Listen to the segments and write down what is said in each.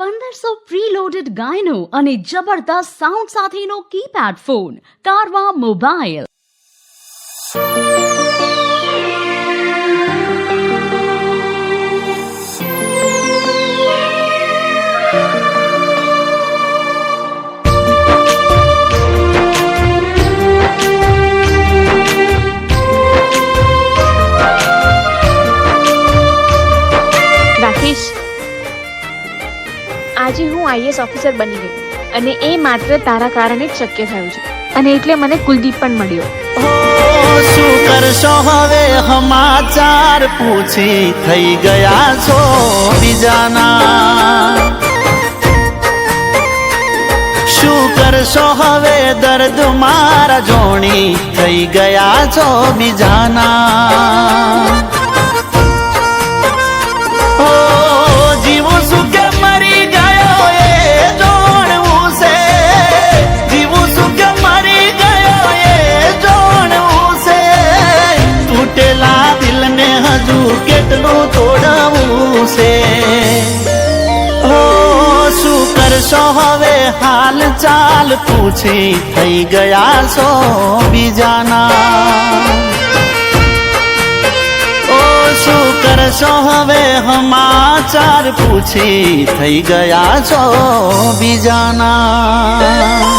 પંદરસો પ્રીલોડેડ ગાયનો અને જબરદસ્ત સાઉન્ડ સાથેનો કીપેડ ફોન કારવા મોબાઈલ હું આઈએસ ઓફિસર બની ગઈ અને એ માત્ર તારા કારણે જ શક્ય થયું છે. અને એટલે મને કુલદીપ પણ મળ્યો. શું કરશો હવે? સમાચાર પૂછી થઈ ગયા છો બીજાના. શું કરશો હવે? દર્દ મારા જોણી થઈ ગયા છો બીજાના. છે ઓ શું કરશો હવે હાલ ચાલ પૂછી થઈ ગયા છો બીજાના ઓ શું કરશો હવે હમાચાર પૂછી થઈ ગયા છો બીજાના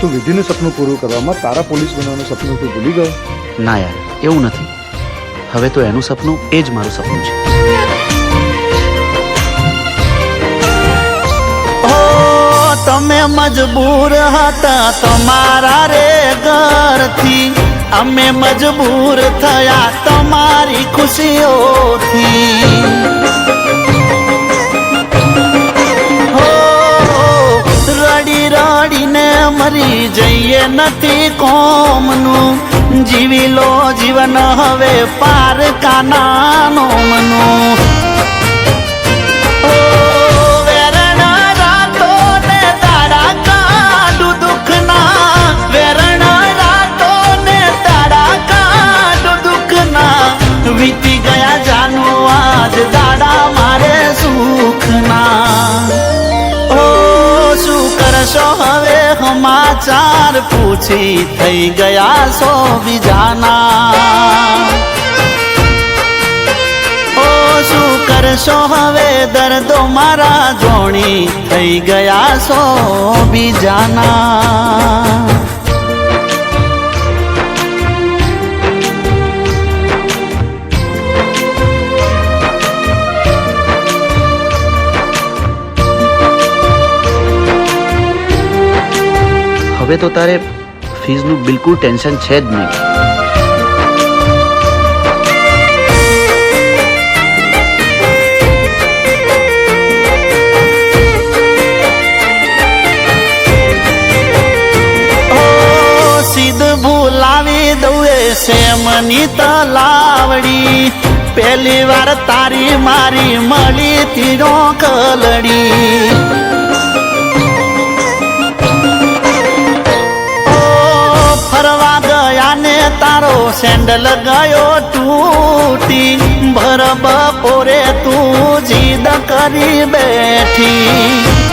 તું વિધિનું સપનું પૂરું કરવામાં તારા પોલીસ બનવાનું સપનું તું ભૂલી ગયો? ના યાર એવું નથી. હવે તો એનું સપનું એ જ મારું સપનું છે. ઓ તમે મજબૂર હતા તમારા રે ઘરથી. અમે મજબૂર થયા તમારી ખુશીઓથી. મરી જઈએ નથી કોમનું. જીવી લો જીવન હવે પાર કાના મનું. સમાચાર પૂછી થઈ ગયા સો બીજાના. ઓ, શું કરશો હવે? દર્દો મારા જોણી થઈ ગયા સો બીજાના. હવે તો તારે ફીઝનું બિલકુલ ટેન્શન છે જ નહીં. ભૂલાવી દઉં એ સેમની તલાવડી. પહેલી વાર તારી મારી મળી તીરો કલડી. તારો લગાયો ગયો તૂટી ભર બપોરે તું જીદ કરી બેઠી.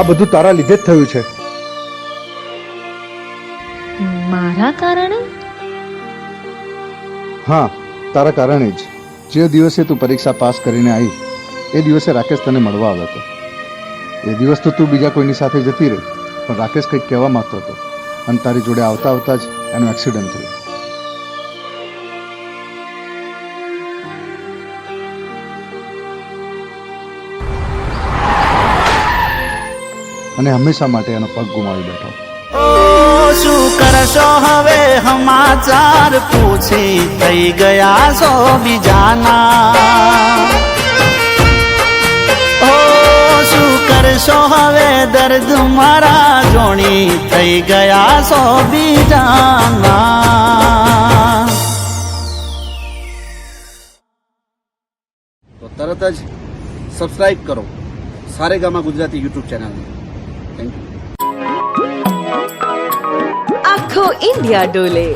આ બધું તારા લીધે જ થયું છે. મારા કારણે? હા, તારા કારણે જ. જે દિવસે તું પરીક્ષા પાસ કરીને આવી, એ દિવસે રાકેશ તને મળવા આવ્યો હતો. એ દિવસ તો તું બીજા કોઈની સાથે જતી રહી, પણ રાકેશ કંઈક કહેવા માંગતો હતો. અને તારી જોડે આવતા આવતા જ એનો એક્સિડન્ટ થયો. અને હંમેશા માટે એનો પગ ગુમાવી બેઠો. શું કરશો હવે? સમાચાર પૂછી થઈ ગયા છો બીજાના. ઓ, શું કરશો હવે? દર્દ મારા જોણી થઈ ગયા છો બીજાના. તો તરત જ સબસ્ક્રાઈબ કરો. સારેગામા ગુજરાતી યુટ્યુબ ચેનલને થેન્ક યુ આખો ઇન્ડિયા ડોલે.